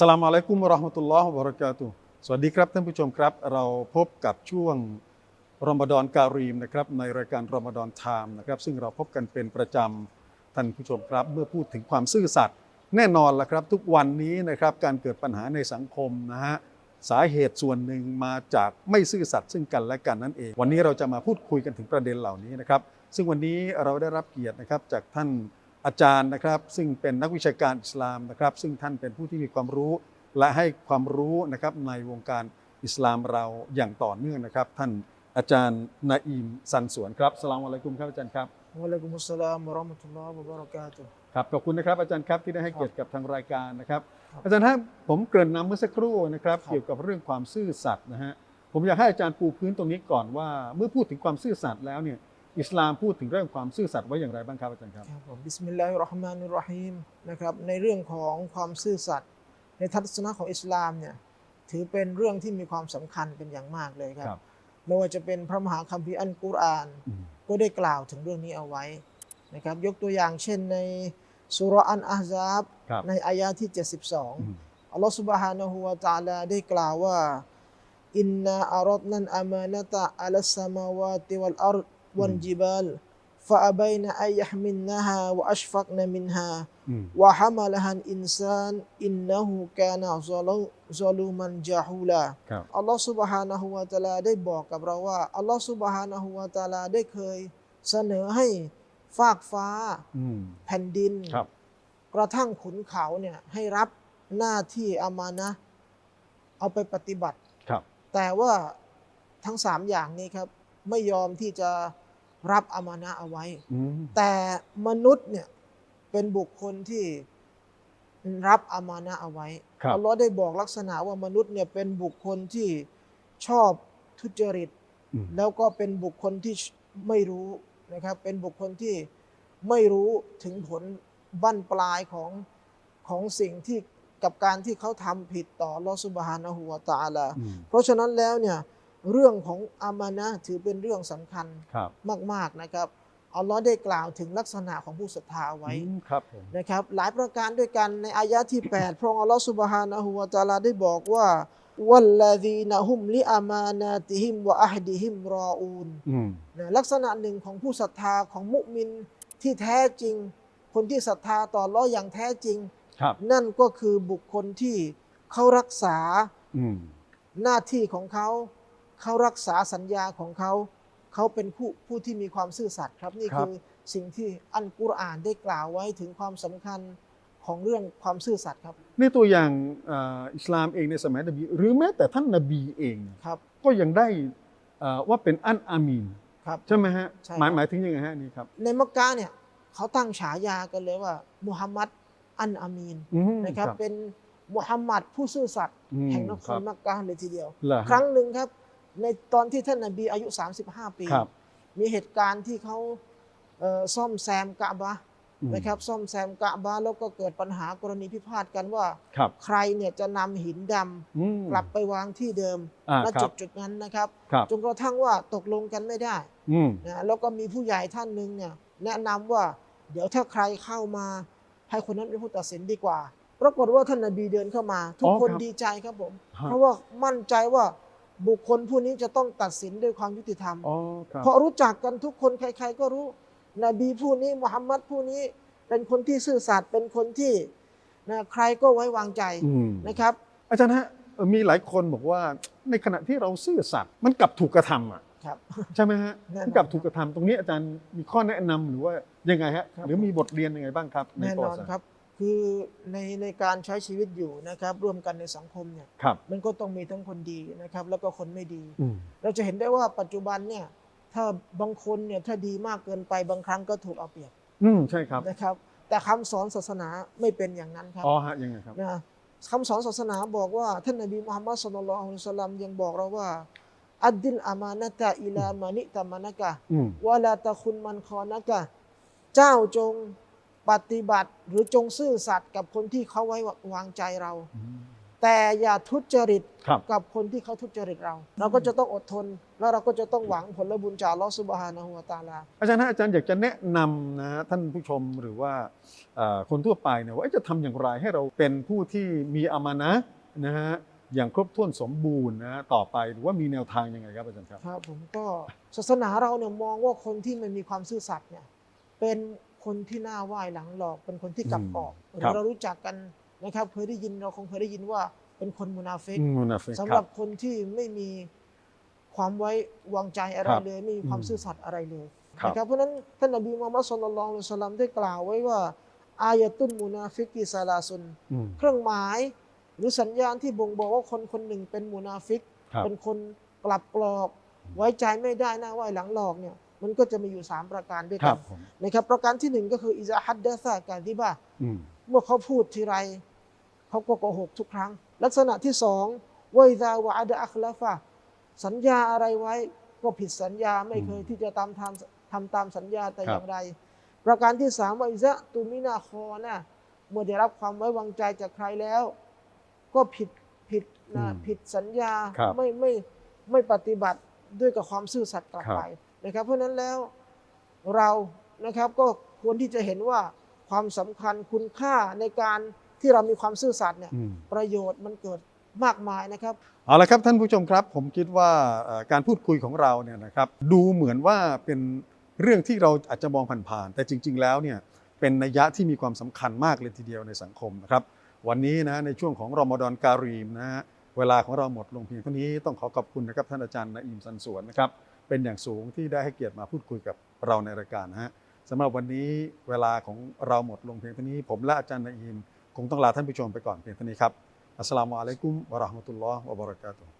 สลามอะลัยกุมราะห์มะตุลลอฮ์บะเราะกาตุสวัสดีครับท่านผู้ชมครับ เราพบกับช่วงรอมฎอนการีมนะครับในรายการรอมฎอนไทม์นะครับซึ่งเราพบกันเป็นประจำท่านผู้ชมครับ เมื่อพูดถึงความซื่อสัตย์แน่นอนละครับ ทุกวันนี้นะครับการเกิดปัญหาในสังคมนะฮะสาเหตุส่วนหนึ่งมาจากไม่ซื่อสัตย์ซึ่งกันและกันนั่นเอง วันนี้เราจะมาพูดคุยกันถึงประเด็นเหล่านี้นะครับ ซึ่งวันนี้เราได้รับเกียรตินะครับจากท่าน อาจารย์นะครับ ซึ่งเป็นนักวิชาการอิสลามนะครับ ซึ่งท่านเป็นผู้ที่มีความรู้และให้ความรู้นะครับในวงการอิสลามเราอย่างต่อเนื่องนะครับ ท่านอาจารย์นาอิมสันสวนครับสลามอะลัยกุมครับอาจารย์ครับวะลัยกุมุสสลามวะเราะห์มะตุลลอฮ์วะบะเราะกาตุฮ์ครับขอบคุณนะครับอาจารย์ครับที่ได้ให้เกียรติกับทางรายการนะครับครับอาจารย์ครับผมเกริ่นนำเมื่อสักครู่นะครับครับ เกี่ยวกับเรื่องความซื่อสัตย์นะฮะผมอยากให้อาจารย์ปูพื้นตรงนี้ก่อนว่า เมื่อพูดถึงความซื่อสัตย์แล้วเนี่ย อิสลามพูดถึงเรื่องความซื่อสัตย์ไว้อย่างไรบ้างครับอาจารย์ครับครับผมบิสมิลลาฮิรราะห์มานิรราะฮีมนะครับในเรื่องของความซื่อสัตย์ในทัศนะของอิสลามเนี่ยถือเป็นเรื่องที่มีความสำคัญเป็นอย่างมากเลยครับไม่ว่าจะเป็นพระมหาคัมภีร์อัลกุรอานก็ได้กล่าวถึงเรื่องนี้เอาไว้นะครับยกตัวอย่างเช่นในสุรอันอาซาบในอายาที่ 72 อัลลอฮฺสุบฮานะฮูวาตาลาได้กล่าวว่าอินนาอารดนันอามานะตะอัลสมาวาติวัลอาร์ วัลจิบาลฟะอบัยนะอัยยะฮมินนะฮาวะอัชฟักนะมินฮา อืม วะฮะมะละฮันอินซานอินนะฮูกานะซอลูซอลูมันจาฮูลา ครับ อัลลอฮฺ سبحانه และ تعالى ได้บอกกับเราว่าอัลลอฮฺ سبحانه และ تعالى ได้เคยเสนอให้ฟากฟ้า อืม แผ่นดิน ครับ กระทั่งขุนเขาเนี่ยให้รับหน้าที่อามานะห์เอาไปปฏิบัติ ครับ แต่ว่าทั้งสามอย่างนี้ครับ ไม่ยอมที่จะรับอามานะห์เอาไว้อืมแต่มนุษย์เนี่ยเป็นบุคคลที่รับอามานะห์เอาไว้ครับอัลลอฮ์ได้บอกลักษณะว่ามนุษย์เนี่ยเป็นบุคคลที่ชอบทุจริตอืมแล้วก็เป็นบุคคลที่ไม่รู้นะครับ เป็นบุคคลที่ไม่รู้ถึงผลบั้นปลายของของสิ่งที่กับการที่เขาทำผิดต่อลอสุบฮานะฮูวาตาลาอืมเพราะฉะนั้นแล้วเนี่ย เรื่องของอามานะห์ถือเป็นเรื่องสำคัญครับมาก ๆนะครับอัลลอฮ์ได้กล่าวถึงลักษณะของผู้ศรัทธาไว้อืมครับผมนะครับหลายประการด้วยกันในอายะที่ 8 พระองค์อัลลอฮ์สุบฮานะฮูวาตาลาได้บอกว่าวัลลาดีนะฮุมลิอามานาติฮิมวะอัฮดิฮิมรออูนอืมนะลักษณะหนึ่งของผู้ศรัทธาของมุมินที่แท้จริง คนที่ศรัทธาต่ออัลลอฮ์อย่างแท้จริงครับนั่นก็คือบุคคลที่เขารักษาอืมหน้าที่ของเขา เขารักษาสัญญาของเขา เขาเป็นผู้ผู้ที่มีความซื่อสัตย์ครับนี่คือสิ่งที่อันกุรอานได้กล่าวไว้ถึงความสำคัญของเรื่องความซื่อสัตย์ครับในตัวอย่างอ่าอิสลามเองในสมัยนบี หรือแม้แต่ท่านนบีเองครับก็ยังได้อ่าว่าเป็นอันอามีนครับใช่ไหมฮะใช่หมายครับหมายถึงยังไงฮะนี่ครับในมักกะเนี่ยเขาตั้งฉายากันเลยว่ามุฮัมมัดอันอามีนอืมนะครับเป็นมุฮัมมัดผู้ซื่อสัตย์อืมแห่งนคครัรบมักกะเลยทีเดียวเหรอฮะครั้งหนึ่งครับ ในตอนที่ท่านนบีอายุ 35 ปีครับมีเหตุการณ์ที่เขาเอ่อซ่อมแซมกะบะห์อืมนะครับซ่อมแซมกะบะห์แล้วก็เกิดปัญหากรณีพิพาทกันว่าครับใครเนี่ยจะนำหินดำอืมกลับไปวางที่เดิมอ่าณครัจุบดจุดนั้นนะครับครับจนกระทั่งว่าตกลงกันไม่ได้อืมนะแล้วก็มีผู้ใหญ่ท่านหนึ่งเนี่ยแนะนำว่าเดี๋ยวถ้าใครเข้ามาให้คนนั้นเป็นผู้ตัดสินดีกว่าปรากฏว่าท่านนบีเดินเข้ามา ทุกอ๋อคนครับดีใจครับผมฮะเพราะว่ามั่นใจว่า บุคคลผู้นี้จะต้องตัดสินด้วยความยุติธรรม อ๋อครับ เพราะรู้จักกันทุกคนใคร ๆ ก็รู้ นบีผู้นี้มุฮัมมัดผู้นี้เป็นคนที่ซื่อสัตย์เป็นคนที่นะใครก็ไว้วางใจอืม นะครับ อาจารย์ฮะเอ่อมีหลายคนบอกว่าในขณะที่เราซื่อสัตย์มันกลับถูกกระทำอะครับ ใช่ไหมฮะแน่นอนมันกลับถูกกระทำตรงนี้อาจารย์มีข้อแนะนำหรือว่ายังไงฮะครับ หรือมีบทเรียนยังไงบ้างครับในแน่ประนวัอนติศาสตร์ครับ คือในในการใช้ชีวิตอยู่นะครับ ร่วมกันในสังคมเนี่ยครับ มันก็ต้องมีทั้งคนดีนะครับ แล้วก็คนไม่ดี อืม เราจะเห็นได้ว่าปัจจุบันเนี่ยถ้าบางคนเนี่ยถ้าดีมากเกินไปบางครั้งก็ถูกเอาเปรียบอืม ใช่ครับนะครับ แต่คำสอนศาสนาไม่เป็นอย่างนั้นครับอ๋อฮะยังไงครับ นะคำสอนศาสนาบอกว่า ท่านนบีมุฮัมมัดสุลลัลลอฮุอะลัยฮิวะสัลลัมยังบอกเราว่า อัดดินอามานะตะอิลามานิตามานะกะ อืม วะลาตะคุนมันคอนะกะ เจ้าจง ปฏิบัติหรือจงซื่อสัตย์กับคนที่เขาไว้วางใจเราอืมแต่อย่าทุจริตครับกับคนที่เขาทุจริตเรา เราก็จะต้องอดทน แล้วเราก็จะต้องหวังผลบุญจากอัลลอฮฺซุบฮานะฮูวะตะอาลาอาจารย์ฮะอาจารย์อยากจะแนะนำนะท่านผู้ชมหรือว่าเอ่อคนทั่วไปเนี่ยว่าเอ๊ะจะทำอย่างไรให้เราเป็นผู้ที่มีอามานะห์นะฮะอย่างครบถ้วนสมบูรณ์นะต่อไปหรือว่ามีแนวทางยังไงครับอาจารย์ครับครับผมก็ศาสนาเราเนี่ยมองว่าคนที่ไม่มีความซื่อสัตย์เนี่ยเป็น คนที่หน้าไหว้หลังหลอก เป็นคนที่กลับอืมกอกหครับเรารู้จักกันนะครับ เคยได้ยินเราคงเคยได้ยินว่าเป็นคนมุนาฟิกอืมมุนาฟิกสำคหรัรับบคนที่ไม่มีความไว้วางใจอะไรครับเลย ไม่มีความอืมซื่อสัตย์อะไรเลยครับนะครับเพราะฉะนั้นท่านนบีมุฮัมมัดสุลลัลลอฮุอะลัยฮิวะสัลลัมได้กล่าวไว้ว่า อายะตุนมุนาฟิกีซาลาซุนอืมเครื่องหมายหรือสัญญาณที่บ่งบอกว่าคนคนหนึ่งเป็นมุนาฟิกครับเป็นคนกลับกรอก ไว้ใจไม่ได้หน้าไหว้หลังหลอกเนี่ย มันก็จะมีอยู่ 3 ประการด้วยคกัรันบผมนะครับประการที่หนึ่งก็คืออิซาฮัดดะซาการที่ว่าอืมเมื่อเขาพูดทีไรเขาก็โกหกทุกครั้ง ลักษณะที่สองวัยซาวะอดะอัคลาฟะสัญญาอะไรไว้ก็ผิดสัญญาไม่เคยอืมที่จะตามทำทำตามสัญญาแต่ครับอย่างไร ประการที่สามวัยซะตุมินาคอนะเมื่อได้รับความไว้วางใจจากใครแล้ว ก็ผิดผิดนะอืมผิดสัญญาครับไม่ไม่ไม่ปฏิบัติด้วยกับความซื่อสัตย์กลับครับไป นะครับ เพราะฉะนั้นแล้วเรานะครับก็ควรที่จะเห็นว่าความสำคัญคุณค่าในการที่เรามีความซื่อสัตย์เนี่ยอืมประโยชน์มันเกิดมากมายนะครับเอาละครับท่านผู้ชมครับ ผมคิดว่าเอ่อการพูดคุยของเราเนี่ยนะครับ ดูเหมือนว่าเป็นเรื่องที่เราอาจจะมองผ่านๆแต่จริง ๆ แล้วเนี่ยเป็นนัยยะที่มีความสำคัญมากเลยทีเดียวในสังคมนะครับ วันนี้นะในช่วงของรอมฎอนการีมนะฮะเวลาของเราหมดลงเพียงเท่านี้ต้องขอขอบคุณนะครับท่านอาจารย์นาอิมสันสวนนะครับ เป็นอย่างสูงที่ได้ให้เกียรติมาพูดคุยกับเราในรายการนะฮะสำหรับวันนี้เวลาของเราหมดลงเพียงเท่านี้ ผมและอาจารย์นาอิมคงต้องลาท่านผู้ชมไปก่อนเพียงเท่านี้ครับอัสสลามุอะลัยกุมวะราะห์มะตุลลอฮ์วะบะเราะกาตุฮ์